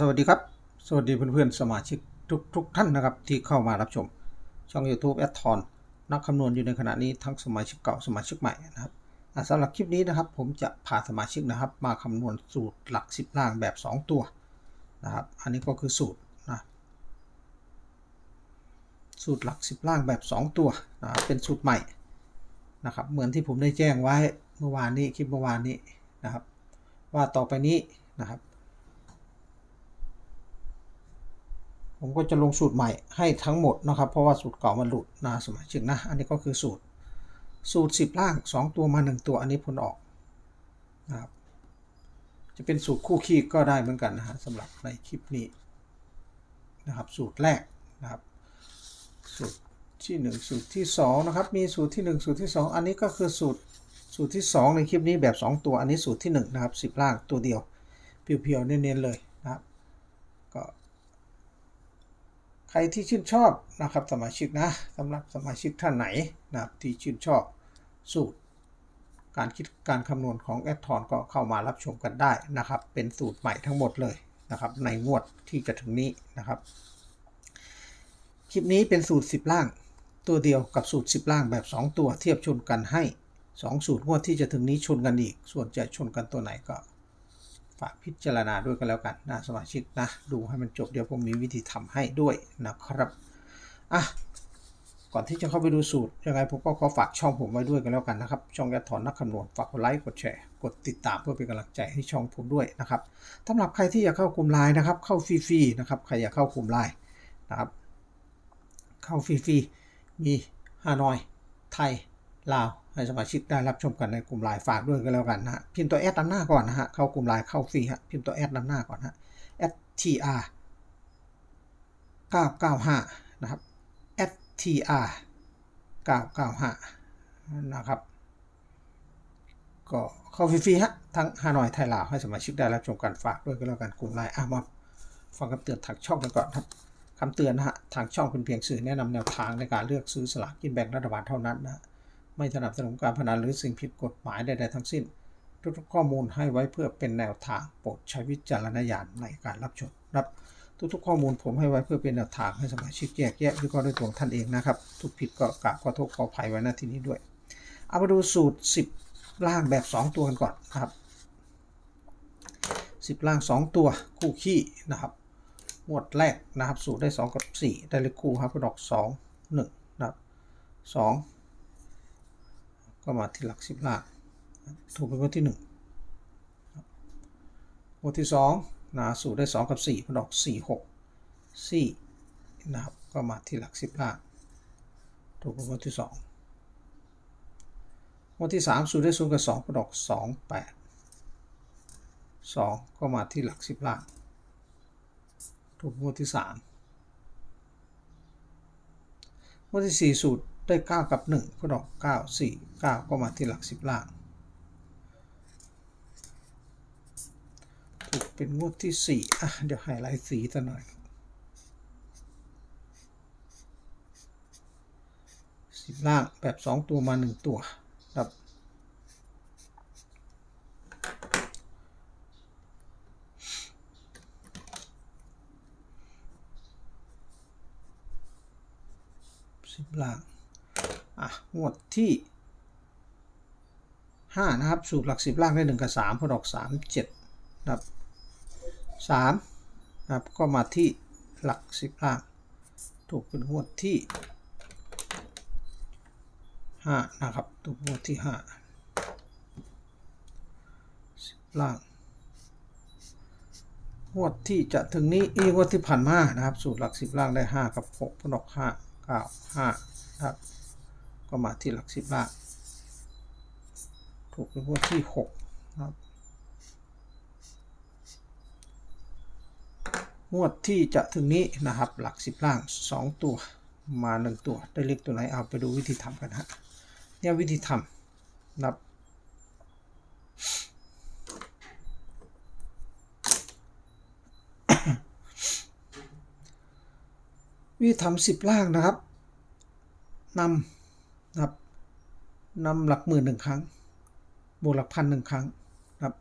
สวัสดีครับ สวัสดีเพื่อนๆ สมาชิกทุกทุกท่านนะครับ ที่เข้ามารับชม ช่อง YouTube แอดทอนนักคำนวณอยู่ในขณะนี้ทั้งสมาชิกเก่าสมาชิกใหม่นะครับสำหรับคลิปนี้นะครับ ผมจะพาสมาชิกนะครับ มาคำนวณสูตรหลัก 10 ล่างแบบ 2 ตัวนะครับ อันนี้ก็คือสูตรนะสูตรหลัก 10 ล่างแบบ 2 ตัวนะเป็นสูตรใหม่นะครับ เหมือนที่ผมได้แจ้งไว้เมื่อวานนี้คลิปเมื่อวานนี้นะครับ ว่าต่อไปนี้นะครับ ผมก็จะลงสูตรใหม่ให้ทั้งหมดนะครับ เพราะว่าสูตรเก่ามันหลุดนะสมาชิกนะ อันนี้ก็คือสูตร สูตร 10 ล่าง 2 ตัวมา 1 ตัวอันนี้ผลออกนะครับจะเป็นสูตรคู่คีก็ได้เหมือนกันนะฮะสำหรับในคลิปนี้นะครับ สูตรแรกนะครับ สูตรที่ 1 สูตรที่2นะครับมีสูตรที่ 1 สูตรที่ 2 อันนี้ก็คือสูตรสูตรที่ 2 ในคลิปนี้แบบ 2 ตัวอันนี้สูตรที่ 1 นะครับ 10 ล่างตัวเดียวเพียวๆเน้นๆเลยนะครับก็ ใครที่ชื่นชอบนะครับสมาชิกนะสำหรับสมาชิกท่านไหนนะครับที่ชื่นชอบสูตร การคิดการคำนวณของแอดทอนก็เข้ามารับชมกันได้นะครับ เป็นสูตรใหม่ทั้งหมดเลยนะครับในงวดที่จะถึงนี้นะครับ คลิปนี้เป็นสูตร 10 ล่าง ตัวเดียวกับสูตร 10 ล่างแบบ 2 ตัวเทียบชนกันให้ 2 สูตรงวดที่จะถึงนี้ชนกันอีก ส่วนจะชนกันตัวไหนก็ ฝากพิจารณาด้วยกันแล้วกันนะสมาชิกนะ ดูให้มันจบเดี๋ยวผมมีวิธีทำให้ด้วยนะครับอะก่อนที่จะเข้าไปดูสูตรยังไงผมก็ขอฝากช่องผมไว้ด้วยกันแล้วกันนะครับ ช่องแอดถอนนักคำนวณฝากกดไลค์กดแชร์กดติดตามเพื่อเป็นกำลังใจให้ช่องผมด้วยนะครับสำหรับใครที่อยากเข้ากลุ่มไลน์นะครับ เข้าฟรีๆนะครับใครอยากเข้ากลุ่มไลน์นะครับ เข้าฟรีๆมีฮานอย ไทยลาว ให้สมาชิกได้รับชมกันในกลุ่มไลน์ฝากด้วยกันแล้วกันนะฮะพิมพ์ตัวแอดนำหน้าก่อนนะฮะเข้ากลุ่มไลน์เข้าฟรีฮะพิมพ์ตัวแอดนำหน้าก่อนฮะ tr 995 นะครับ tr 995 นะครับ ก็เข้าฟรีๆฮะทั้งฮานอยไทยลาวให้สมาชิกได้รับชมกันฝากด้วยกันแล้วกันกลุ่มไลน์อะมาฟังคำเตือนทางช่องกันก่อนครับคำเตือนนะฮะทางช่องเป็นเพียงสื่อแนะนำแนวทางในการเลือกซื้อสลากกินแบ่งรัฐบาลเท่านั้นนะ ไม่สนับสนุนการพนันหรือสิ่งผิดกฎหมายใดๆทั้งสิ้น ทุกๆข้อมูลให้ไว้เพื่อเป็นแนวทางโปรดใช้วิจารณญาณในการรับชมรับ ทุกๆข้อมูลผมให้ไว้เพื่อเป็นแนวทางให้สมาชิกแยกแยะวิเคราะห์ด้วยตัวท่านเองนะครับทุกผิดก็กราบขอโทษขออภัยไว้ณที่นี้ด้วยเอามาดูสูตร 10 ล่างแบบ 2 ตัวกันก่อนนะครับ 10 ล่าง 2 ตัวคู่ขี้นะครับหมวดแรกนะครับสูตรได้ 2 กับ 4 ได้เลขคู่ครับก็ดอก 2 1นะครับ2 ก็มาที่หลัก10ล่างถูกเป็นงวดที่1งวดที่2นะสูตรได้2กับ4ก็ดอก4 6 4นะครับก็มาที่หลัก10ล่างถูกเป็นงวดที่2งวดที่3สูตรได้0กับ2ก็ดอก2 8 2ก็มาที่หลัก10ล่างถูกงวดที่3งวดที่4สูตร ได้ 9 กับ 1 ก็ดอก 9 4 9 ก็มาที่หลัก 10 ล่าง ถูกเป็นงวดที่ 4 อะ เดี๋ยวไฮไลท์สีซะหน่อยสิบล่างแบบ 2 ตัวมา 1 ตัวครับสิบล่าง อะงวดที่ห้านะครับ สูตรหลักสิบล่างได้หนึ่งกับสามพอดอกสามเจ็ดนะครับสามนะครับ ก็มาที่หลักสิบล่าง ถูกเป็นงวดที่ห้านะครับ ถูกงวดที่ห้าล่างงวดที่จะถึงนี้อีกงวดที่ผ่านมานะครับ สูตรหลักสิบล่างได้ห้ากับหกพอดอกห้าเก้าห้านะครับ ก็มาที่หลักสิบล่างถูกเป็นงวดที่หกนะครับงวดที่จะถึงนี้นะครับ หลักสิบล่าง 2 ตัวมา 1 ตัว ได้เลขตัวไหนเอาไปดูวิธีทำกันฮะเนี่ยวิธีทำนะครับวิธีทำสิบล่างนะครับนำ นำหลักหมื่นหนึ่งครั้ง บวกหลักพันหนึ่งครั้งครับ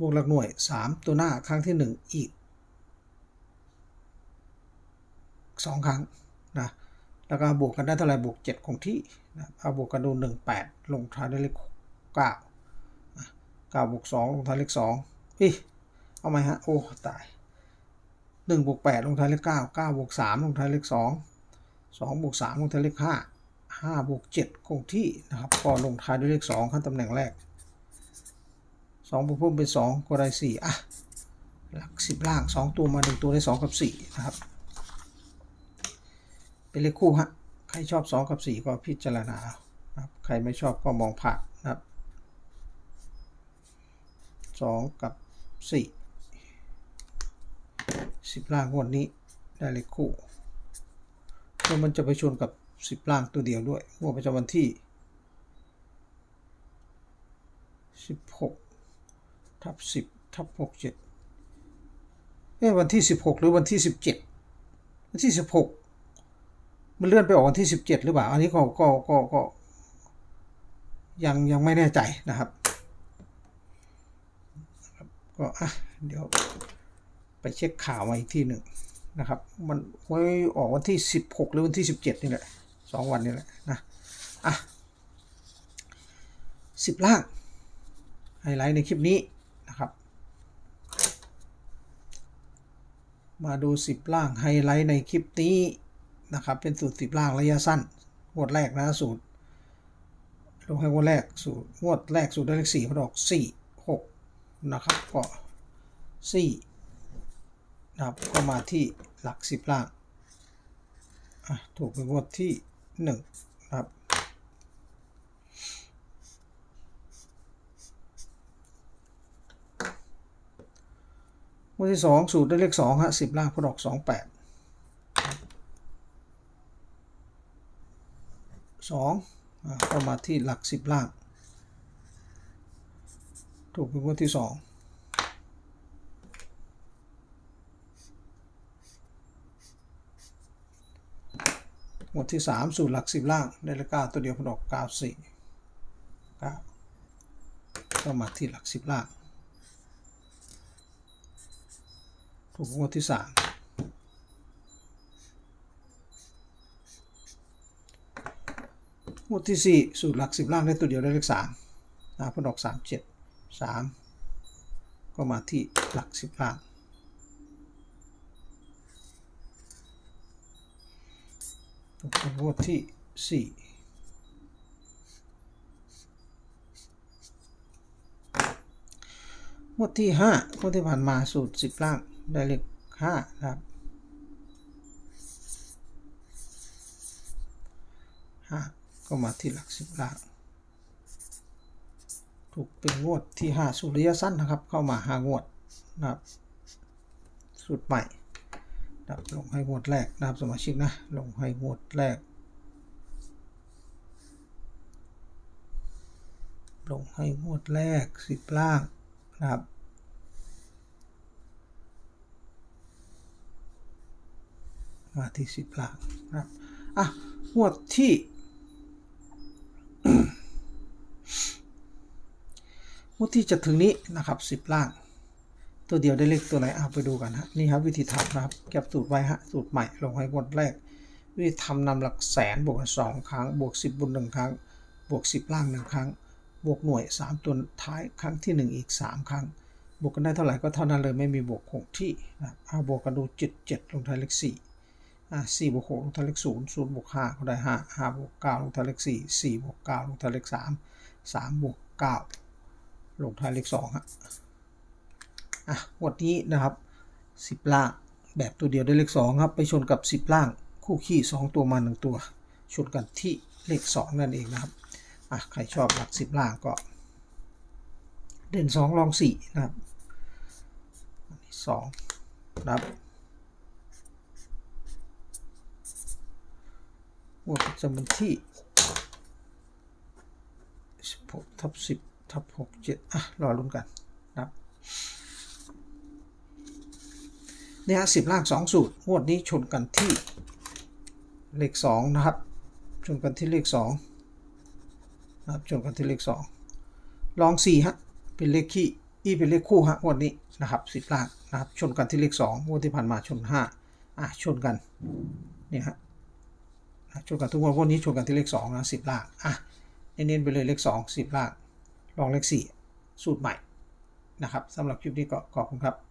บวกหลักหน่วย 3 ตัวหน้าครั้งที่ 1 อีก 2 ครั้งนะแล้วก็บวกกันได้เท่าไหร่บวก 7 คงที่นะเอาบวกกันดู 18 ลงท้ายด้วยเลข9นะ9บวก 2 ลงท้ายเลข2พี่เอาไหมฮะ โอ้ ตาย1บวก8ลงท้ายเลข9 9บวก3ลงท้ายเลข2 2บวก3ลงท้ายเลข5าห้าบวกเจ็ดคงที่นะครับก็ลงท้ายด้วยเลขสองขั้นตำแหน่งแรกสองบวกเพิ่มเป็นสองก็ได้สี่อะ หลักสิบล่างสองตัวมาหนึ่งตัวได้สองกับสี่นะครับ เป็นเลขคู่ฮะ ใครชอบสองกับสี่ก็พิจารณาครับใครไม่ชอบก็มองผ่านนะครับสองกับสี่สิบล่างงวดนี้ได้เลขคู่แล้วมันจะไปชนกับ สิบล่างตัวเดียวด้วยงวดประจำวันที่สิบหกทับสิบทับหกเจ็ดเอ๊ะวันที่สิบหกหรือวันที่สิบเจ็ดวันที่สิบหกมันเลื่อนไปออกวันที่สิบเจ็ดหรือเปล่า อันนี้ก็ก็ก็ก็ยังยังไม่แน่ใจนะครับก็อะเดี๋ยวไปเช็คข่าวมาอีกที่หนึ่งนะครับ มันไว้ออกวันที่สิบหกหรือวันที่สิบเจ็ดนี่แหละ สองวันนี่แหละนะอะสิบล่างไฮไลท์ในคลิปนี้นะครับ มาดู10ล่างไฮไลท์ในคลิปนี้นะครับ เป็นสูตร10ล่างระยะสั้นงวดแรกนะสูตรลงให้งวดแรกสูตรงวดแรกสูตรได้เลขสี่พอดอกสี่หกนะครับก็สี่นะครับก็มาที่หลัก10ล่างถูกเป็นงวดที่ 1นะครับ งวดที่สองสูตรได้เลขสองฮะสิบล่างพอดอกสองแปดสองก็มาที่หลักสิบล่าง ถูกเป็นงวดที่สองง วดที่สามสูตรหลักสิบล่าง ได้เลขเก้าตัวเดียวพอดอกเก้าสี่ก็มาที่หลักสิบล่าง ถูกงวดที่สามงวดที่สี่สูตรหลักสิบล่าง ได้ตัวเดียวได้เลขสามนะพอดอกสามเจ็ดสามก็มาที่หลักสิบล่าง เป็นงวดที่สี่งวดที่ห้างวดที่ผ่านมาสูตรสิบล่างได้เลขห้าครับห้าก็มาที่หลักสิบล่าง ถูกเป็นงวดที่ห้าสูตรระยสั้นนะครับ เข้ามาหางวดนะครับสูตรใหม่ นะครับลงให้งวดแรกนะครับสมาชิกนะ ลงให้งวดแรก ลงให้งวดแรกสิบล่างนะครับมาที่สิบล่างนะครับอะงวดที่งวดที่จะถึงนี้นะครับสิบล่าง ตัวเดียวได้เลขตัวไหนเอาไปดูกันฮะนี่ครับวิธีทำนะครับเก็บสูตรไว้ฮะสูตรใหม่ลงให้งวดแรก วิธีทำนำหลักแสนบวกกันสองครั้ง บวกสิบบนหนึ่งครั้ง บวกสิบล่างหนึ่งครั้ง บวกหน่วยสามตัวท้ายครั้งที่หนึ่งอีกสามครั้ง บวกกันได้เท่าไหร่ก็เท่านั้นเลยไม่มีบวกคงที่นะเอาบวกกันดูเจ็ดเจ็ดลงท้ายเลขสี่อะสี่บวกหกลงท้ายเลขศูนย์ศูนย์บวกห้าก็ได้ห้าห้าบวกเก้าลงท้ายเลขสี่สี่บวกเก้าลงท้ายเลขสามสามบวกเก้าลงท้ายเลขสองฮะ อะงวดนี้นะครับสิบล่างแบบตัวเดียวได้เลขสองครับ ไปชนกับสิบล่างคู่ขี้สองตัวมาหนึ่งตัว ชนกันที่เลขสองนั่นเองนะครับอะใครชอบหลักสิบล่างก็ เด่นสองรองสี่นะครับสองนะครับวดประจำวันที่สิบหกทับสิบทับหกเจ็ดอะ รอลุ้นกันนะครับ นี่ฮะสิบล่างสองสูตรงวดนี้ชนกันที่เลขสองนะครับ ชนกันที่เลขสองนะครับชนกันที่เลขสองลองสี่ฮะเป็นเลขขี้อีเป็นเลขคู่ฮะงวดนี้นะครับสิบล่างนะครับชนกันที่เลขสองงวดที่ผ่านมาชนห้าอะชนกันเนี่ยฮะชนกันทุกงวดพวกนี้ชนกันที่เลขสองนะสิบล่างอะเน้นๆไปเลยเลขสองสิบล่างลองเลขสี่สูตรใหม่นะครับสำหรับคลิปนี้ก็ขอบคุณครับ